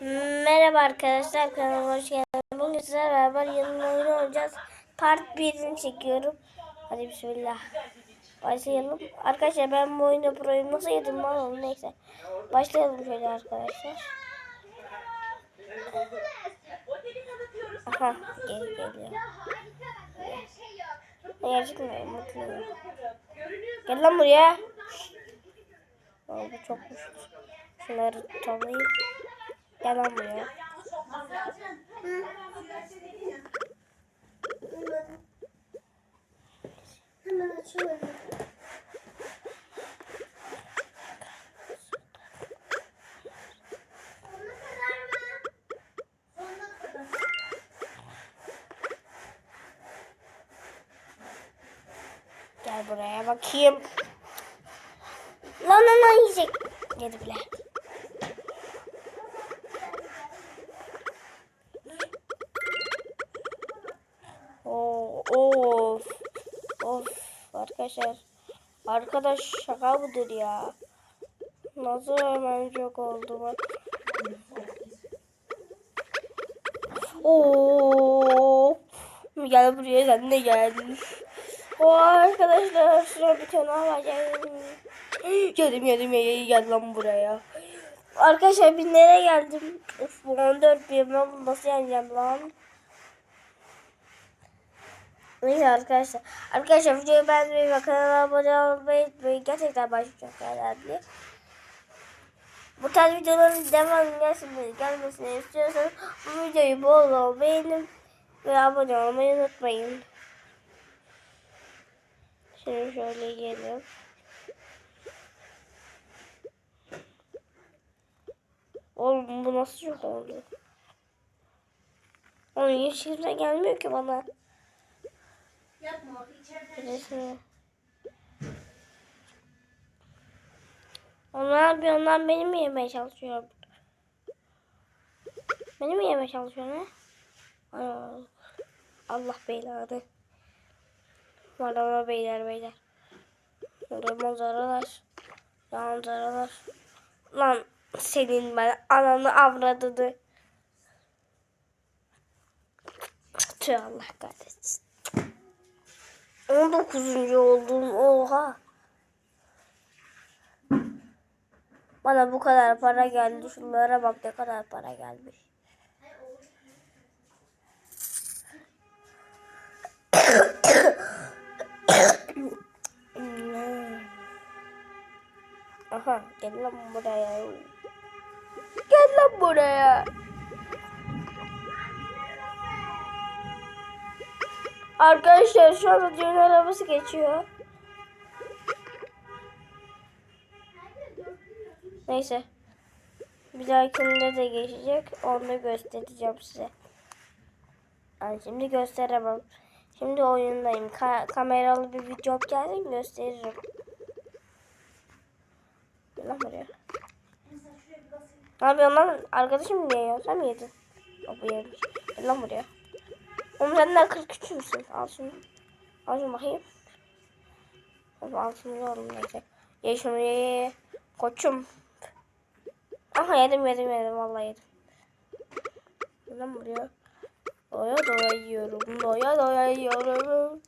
Merhaba arkadaşlar kanalıma hoş geldiniz. Bugün sizlerle beraber yanımda oyun oynayacağız. Part 1'ini çekiyorum. Hadi bismillah. Başlayalım. Arkadaşlar ben bu oyunda proyum. Nasıl yedim lan onu neyse. Başlayalım şöyle arkadaşlar. Aha geri geliyor. Gerçekten mutluyum. Gel lan buraya. Aa, bu çokmuş. Şunları toplayayım. Buraya. Hemen kadar. Gel buraya bakayım. Lan lan lan yiyecek. Yedi bile. Arkadaşlar. Arkadaş şaka mıdır ya? Nasıl hemen çok oldu bak. Oo. Gel buraya sen de gel. O arkadaşlar şuna bir tane alacağım. Yedim yedim yedim gel lan buraya. Arkadaşlar bir nereye geldim? Of bu 14 bir ben nasıl yeneceğim lan? Neyse arkadaşlar. Arkadaşlar videoyu beğenmeyi ve kanala abone olmayı unutmayın. Gerçekten başım çok önemli. Bu tarz videoların devamlı gelsin, gelmesini istiyorsanız bu videoyu bol bol beğenin ve abone olmayı unutmayın. Şimdi şöyle gelin. Oğlum bu nasıl çok oldu? Onun kimse gelmiyor ki bana. Yapma. Onlar bir onlar beni mi yemeye çalışıyor? Beni mi yemeye çalışıyor ne? Allah belanı. Merhaba beyler beyler. Burada manzaralar. Manzaralar. Lan senin ben ananı avradını. Tüh Allah kahretsin. 19. oldum oha. Bana bu kadar para geldi. Şunlara bak ne kadar para gelmiş. Aha gel lan buraya. Gel lan buraya. Arkadaşlar şu anda düğün arabası geçiyor. Neyse. Bir dahakinde de geçecek. Onu göstereceğim size. Yani şimdi gösteremem. Şimdi oyundayım. Ka- kameralı bir video geldi gösteririm. Lan buraya. Ne yapıyorsun lan? Arkadaşım niye yiyor? Sen mi yedin? O bu yemiş. Lan buraya. Oğlum sen de 43 müsün? Al şunu. Al şunu bakayım. Oğlum al şunu ye şunu ye ye. Koçum. Aha yedim yedim yedim vallahi yedim. Lan buraya. Doya doya yiyorum. Doya doya yiyorum.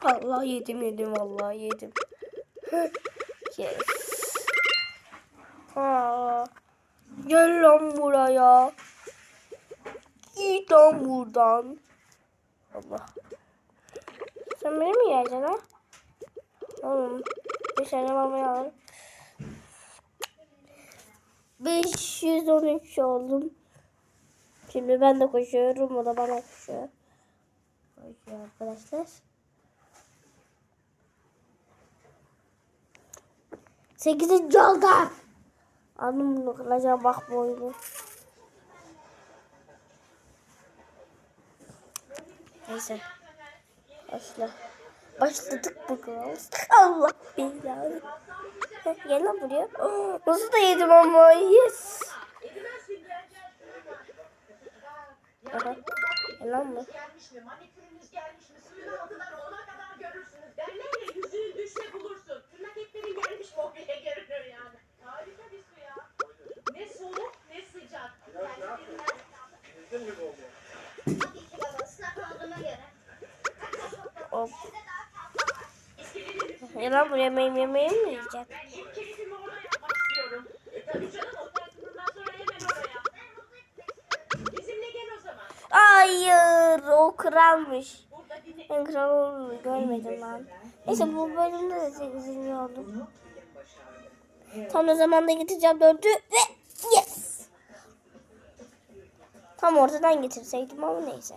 Allah yedim yedim vallahi yedim. yes. Ha. Gel lan buraya. Lan buradan. Allah. Sen beni mi yiyeceksin ha? Oğlum. Bir sene babaya alın. 513 oldum. Şimdi ben de koşuyorum. O da bana koşuyor. Koşuyor arkadaşlar. 8. oldu. Aldım bunu kılacağım bak bu oyunu. Neyse. Başla. Başladık bakalım. Allah belanı. Gel lan buraya. Nasıl da yedim ama yes. Aha. Gel lan bu. gelmiş mi? Manikürünüz gelmiş mi? Suyun altından ona kadar görürsünüz. Derler ya yüzüğün düşse bulursun. Tırnak etlerin gelmiş mi o bile görünür yani. Harika bir su ya. Ne soğuk E lan bu yemeğim yemeğim mi yiyecek? Ben ilk keyfimi orada yapmak istiyorum. E tabii canım otel turundan sonra hemen oraya. Bizimle gel o zaman. Hayır o kralmış. Ben kral olduğunu görmedim lan. Neyse bu bölümde de 8. oldum. Tam o zaman da getireceğim dördü ve yes. Tam ortadan getirseydim ama neyse.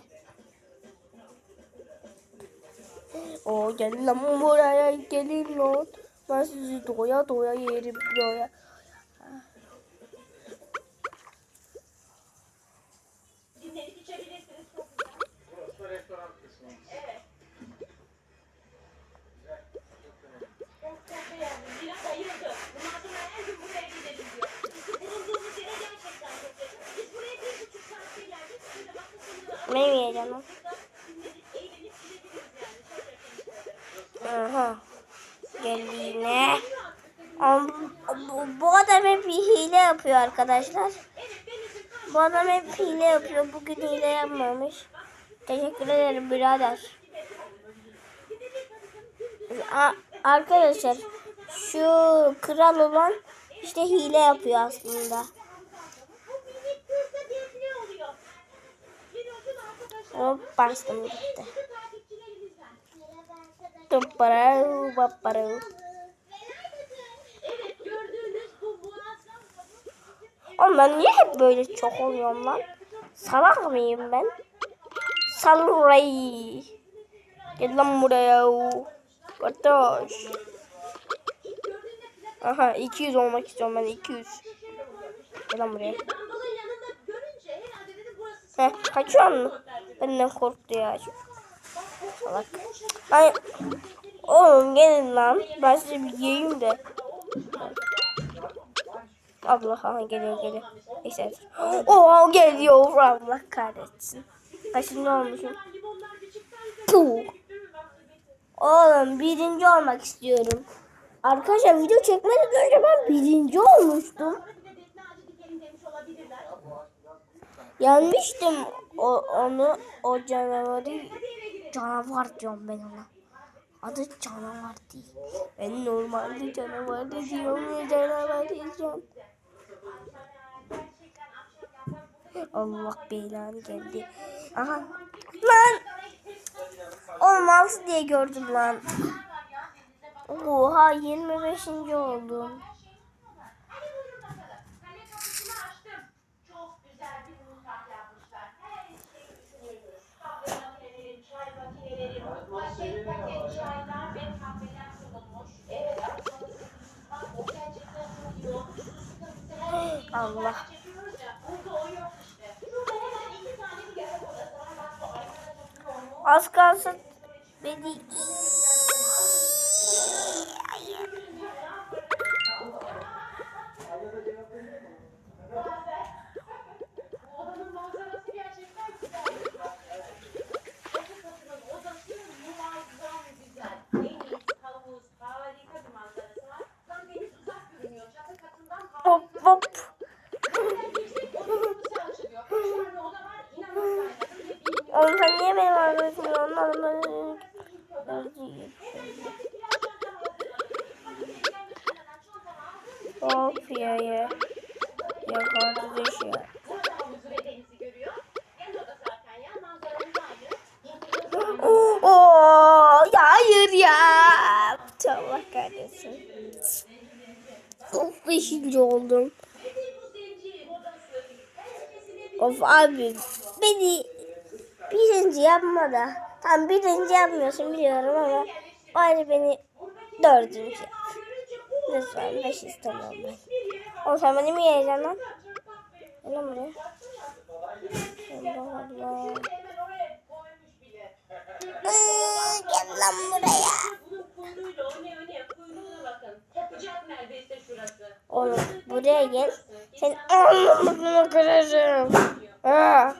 O gelin lan buraya gelin lan. Ben sizi doya doya yerim doya. Dinlenip içebilirsiniz. Çok güzel. Burası restoran kısmı. Evet. Çok çok beğendim. Biraz ayıldı. Bundan sonra her gün buraya gidelim diyor. Bizim bulunduğumuz yere gerçekten çok yakın. Biz buraya bir buçuk saatte geldik. Şöyle bakın sonunda Ne yiyeceğim lan? dinlenip eğlenip gidebiliriz yani. Çok yakın. Aha. Geldi yine. Ama bu, bu adam hep bir hile yapıyor arkadaşlar. Bu adam hep hile yapıyor. Bugün hile yapmamış. Teşekkür ederim birader. A- arkadaşlar şu kral olan işte hile yapıyor aslında. Hop bastım gitti. Sizi takipçilerimizden. Merhaba arkadaşlar. Tıpparı bapparı. Evet gördüğünüz bu muazzam Oğlum ben niye hep böyle çok oluyorum lan? Salak mıyım ben? Saluray. Gel lan buraya. Kardeş. Aha 200 olmak istiyorum ben 200. Gel lan buraya. Heh, kaçıyor mu? Benden korktu ya. Salak. Ay, oğlum gelin lan. Ben size bir yiyeyim de. Allah ha geliyor geliyor. Neyse. Oo geliyor Allah kahretsin. Kaçıncı olmuşum? Puh. Oğlum birinci olmak istiyorum. Arkadaşlar video çekmeden önce ben birinci olmuştum. Yenmiştim o, onu o canavarı. Canavar diyorum ben ona. Adı canavar değil. Ben normalde canavar diyorum canavar diyeceğim. Allah belanı geldi. Aha. Lan. Olmaz diye gördüm lan. Oha 25. oldum. Hadi buyurun bakalım. Kale kapısını açtım. Çok güzel bir mutfak yapmışlar. Her şeyi düşünüyoruz. Kahve makineleri, çay makineleri, paket paket çaylar ve kahveler sunulmuş. Evet, arasında mutfak o gerçekten çok iyi olmuş. Sıkıntısı her şeyi Allah. çekiyoruz ya. Burada o yok işte. Şurada hemen iki tane bir yatak odası var. Bak bu arkada çok iyi olmuş. Az kalsın beni beşinci oldum. Of abi beni birinci yapma da. Tam birinci yapmıyorsun biliyorum ama bari beni dördüncü yap. Lütfen beş istemiyorum ben. O sen beni mi yiyeceksin. Gel buraya. Allah Allah. Gel lan buraya. Kuyruğuyla oynaya bakın. Kopacak neredeyse şurası. Oğlum buraya gel. Sen anlamadığını kırarım. Geldiğimiz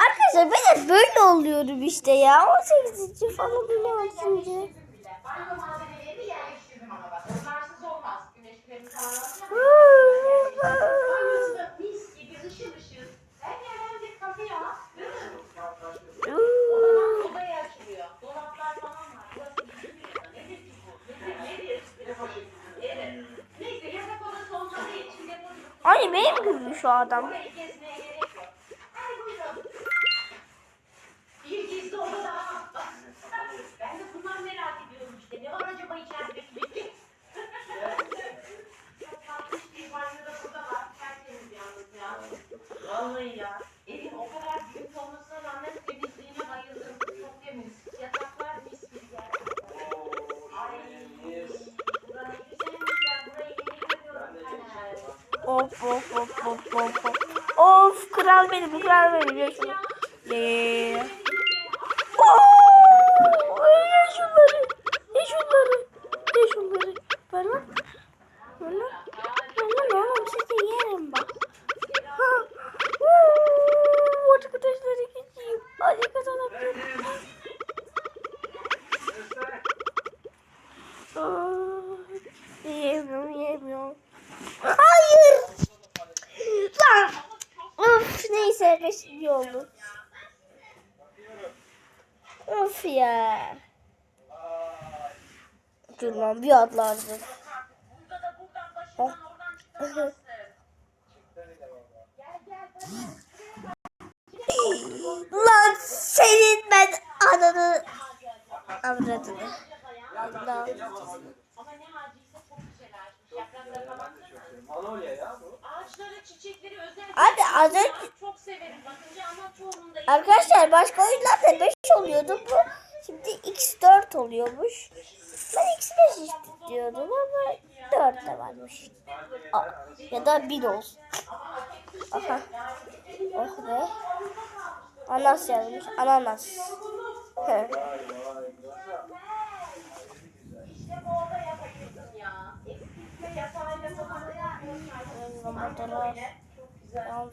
Arkadaşlar ben hep böyle oluyorum işte ya. 18. falan bile olsunca. bile. Banyo malzemelerini yerleştirdim ama bak. Onlarsız olmaz. Güneş kremi falan alacağım. Banyosu da mis gibi ışıl ışıl. Her yer hem de kafe ya. Değil mi? O zaman odaya açılıyor. Dolaplar falan var. Hani benim gibi şu adam. Burayı gezmeye gerek yok. Hadi buyurun. Bir gizli oda daha. Ben de bundan merak ediyorum işte. Ne var acaba içerideki bilgi? Çok tatlış bir banyo da burada var. Tertemiz yalnız ya. Vallahi ya. Evin o kadar büyük olmasına rağmen temizliğine bayıldım. Çok temiz. Yataklar mis gibi gerçekten. Ay. Buranın güzelmiş. Ben burayı yeni görüyorum. Taner. Of of of of of of. Of kral benim kral benim. Ye şunu. Ye. Oo, ye şunları. Ye şunları. Ye şunları. Ver lan. Ver lan. Ver lan oğlum sizi yerim bak. Ha. Oo, Arkadaşları geçeyim. Hadi kazanabilirim. Aa, Yiyemiyorum yiyemiyorum. Hayır. Lan. Of neyse beşinci oldu. Of ya. Dur lan bir atlardı. Bana. lan senin ben ananı avradını. Özel. Abi az önce arkadaşlar başka oyunlarda 5 oluyordu bu. Şimdi x4 oluyormuş. Ben x5 istiyordum ama 4 de varmış. A- ya da 1 olsun. Aha. Oh be. Ananas yazmış. Ananas. He.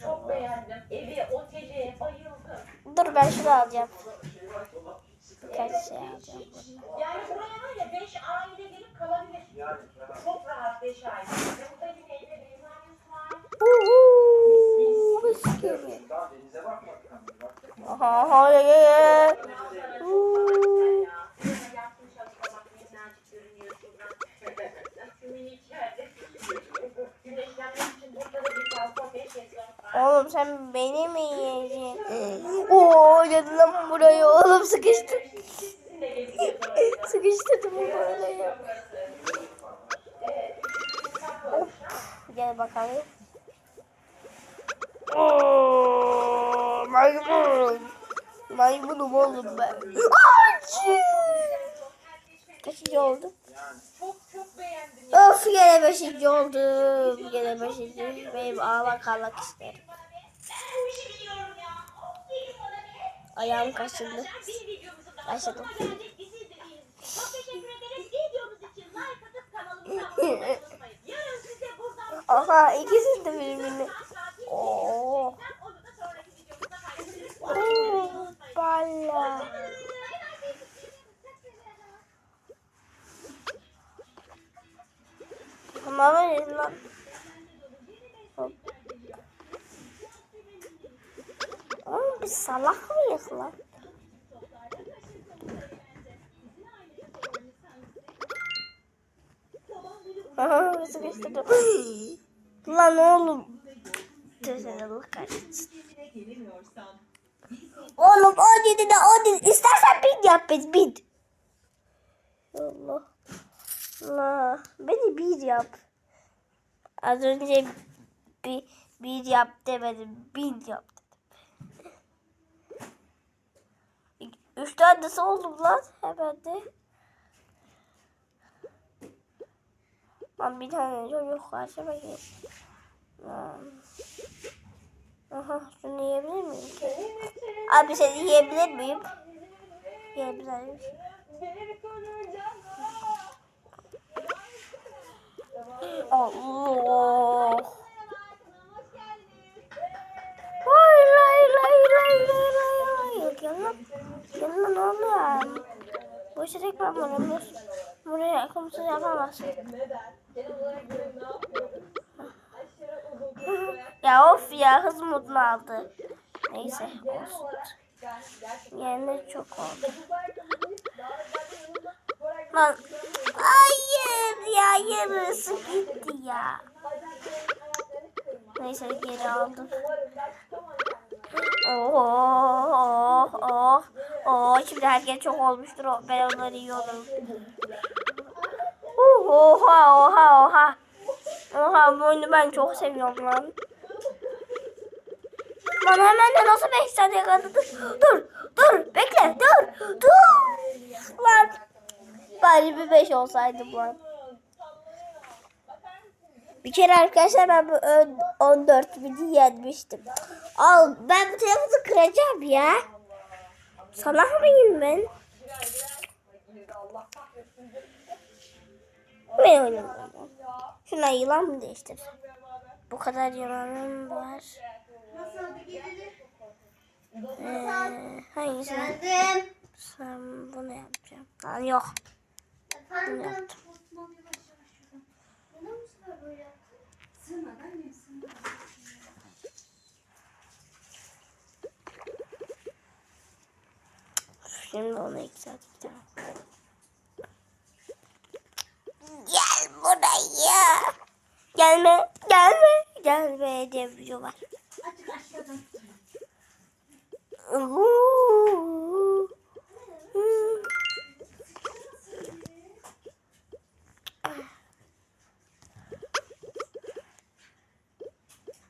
Çok beğendim. Evi, oteli bayıldım. Dur ben şunu alacağım. Birkaç şey alacağım. Yani buraya var ya 5 aile gelip kalabilir. Çok rahat 5 aile. Burada yine evde benim var. Mis gibi. Aha, hayır. Ben. Acı. Kaçıncı oldu? Of gene beşinci oldum. Gene beşinci. Benim ağlak ağlak isterim. Ayağım kaşındı. Başladım. sonuna geldik. Bizi izlediğiniz için Balla. Ama verin lan. Oğlum biz salak mıyız lan? Aha, sıkıştırdım. Lan oğlum. Tövbe Allah kahretsin. Oğlum o dedi de o dedi. İstersen bin yap biz bin. Allah. Allah. Beni bir yap. Az önce bir, bir yap demedim. Bin yap dedim. Üç tane nasıl oldum lan? Hemen de. Lan bir tane çocuk karşıma geldi. Aha şunu yiyebilir miyim? Abi seni yiyebilir miyim? Yiyebilirim. Allah. Hayır hayır hayır hayır hayır hayır lan. Gel lan oğlum. Bu işe tek ben varım. Dur. Buraya kimse yapamaz. Ya hız modunu aldı. Neyse olsun. Yani çok oldu. Lan hayır ya yarısı gitti ya. Neyse geri aldım. Oh oh oh. Oh şimdi herkes çok olmuştur. Ben onları yiyorum. Oha oha oha. Oha bu oyunu ben çok seviyorum lan. Bana hemen nasıl 5 saniye kaldı? Dur, dur, dur, bekle, dur, dur. Lan. Bari bir 5 olsaydı bu an. Bir kere arkadaşlar ben bu ön- 14 bini yenmiştim. Al ben bu telefonu kıracağım ya. Salak mıyım ben? Ben oynamıyorum. Şuna yılan mı değiştir? Bu kadar yılanım var. Nasıl oldu gidelim? Ee, hangisini? Geldim. Sen bunu yapacağım. Lan yok. Efendim. yaptım. Şimdi onu yükselteceğim. Gel buraya. Gelme, gelme, gelme diye bir video var. Açık aşağıdan. Uuu. Hmm.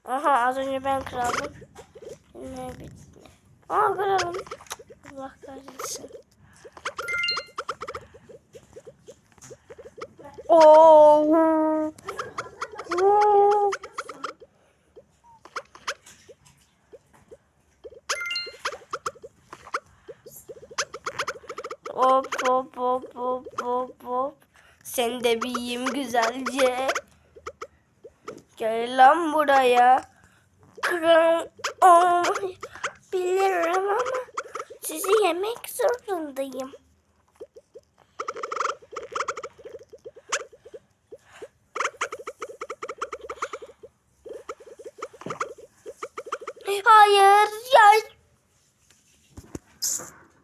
Aha az önce ben kraldım. Ne bitti. Aa kralım. Allah kahretsin. Oo. Oo. Hop hop hop hop hop hop. Sen de güzelce. Gel lan buraya. Kral olmayı bilirim ama sizi yemek zorundayım. Hayır ya.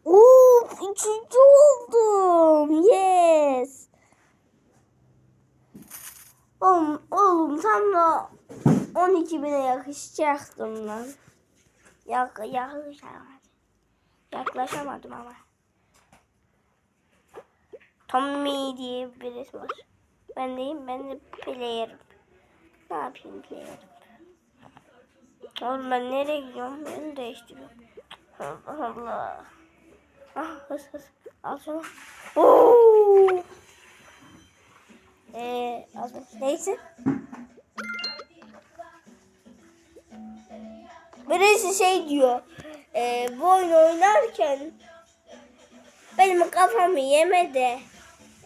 Oo, üçüncü oldum. Yes. Oğlum, oğlum tam da 12 bine yakışacaktım lan. Yak, yaklaşamadım. Yaklaşamadım ama. Tommy diye birisi var. Ben deyim ben de player'ım. Ne yapayım player'ım? Oğlum ben nereye gidiyorum? Beni değiştiriyorum. Allah Allah. Ah hız hız. Al şunu. Oo. Ee, neyse. Birisi şey diyor. E, bu oyunu oynarken benim kafamı yeme de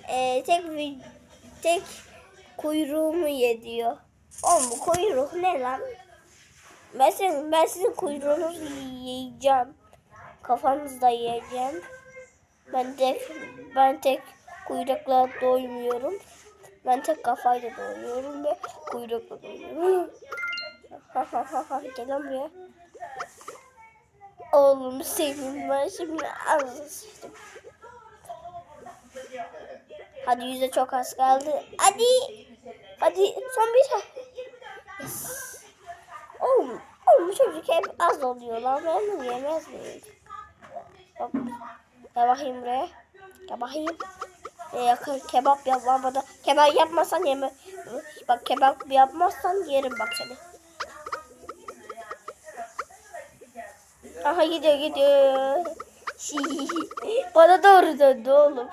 e, tek bir tek kuyruğumu ye diyor. Oğlum bu kuyruk ne lan? Ben sizin, ben sizin kuyruğunuzu yiyeceğim. Kafanızda yiyeceğim. Ben tek ben tek kuyrukla doymuyorum. Ben tek kafayla doyuyorum ve kuyrukla ha gel buraya. Oğlum sevim ben şimdi az sıçtım. Hadi yüze çok az kaldı. Hadi. Hadi son bir. Yes. Oğlum, oğlum çocuk hep az oluyor lan. Ben bunu yemez miyim? Hop. Gel bakayım buraya. Gel bakayım. Ee, kebap yapmamada. Kebap yapmasan yeme. Bak kebap yapmazsan yerim bak seni. Aha gidiyor gidiyor. Bana doğru döndü oğlum.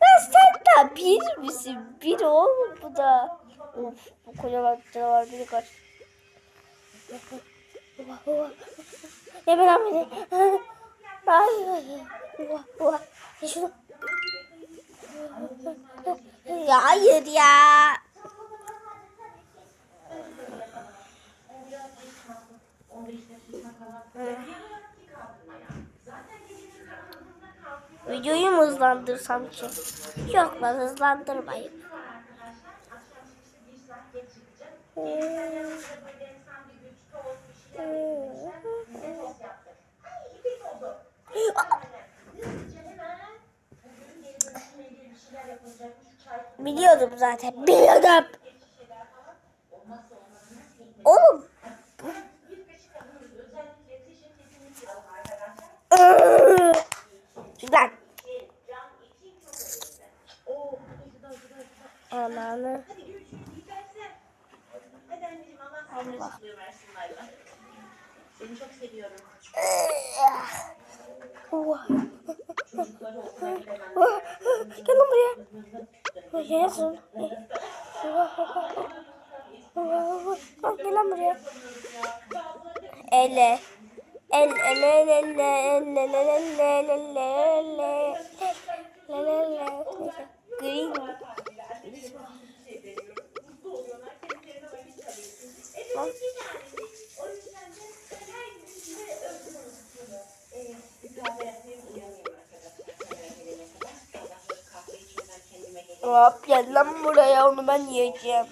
Ya sen de bir misin? Bir oğlum bu da. Of bu kocaman canavar beni kaç. Yemin abi. Ay ay ay. Ya şunu. Ya hayır ya. Videoyu mu hızlandırsam ki? Yok lan hızlandırmayın. Biliyordum zaten. Biliyordum. Oğlum. Bir kaşık alıyoruz. Özellikle kışın kesinlikle alın arkadaşlar. Güzel. Ki cam için çok önemli. Oo, hadi hadi hadi hadi. Ananı. Hadi görüşürüz. İyi dersler. Hadi anneciğim Allah seni ışıklığı versin Layla. Seni çok seviyorum. Oh. Çocukları okula gidemem. Oh. Gel lan buraya. Gel lan. Gel buraya. Elle. El el el el el el el el el el Green. Lan. cevap. Gel lan buraya onu ben yiyeceğim.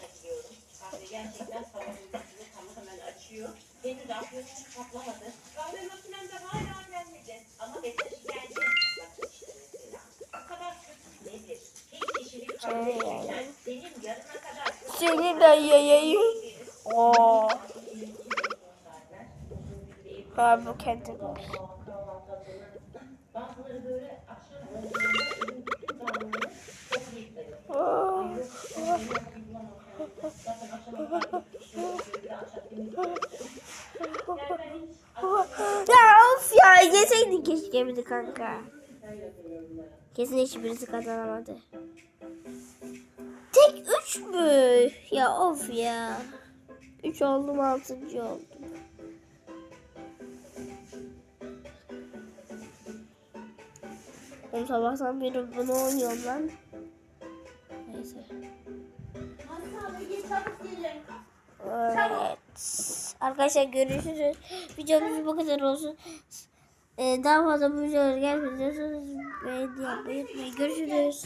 Seni de yiyeyim. Oo. Abi bu kendi Ya of ya yeseydin keşke de kanka. Kesin hiçbirisi kazanamadı. Tek üç mü? Ya of ya. Üç oldum altıncı oldum. Oğlum sabahtan beri bunu oynuyorum lan. Neyse. Evet. Arkadaşlar görüşürüz. Videomuz bu kadar olsun. Ee, daha fazla bu videolar gelmeyeceksiniz. Beğeni yapmayı unutmayın. Görüşürüz.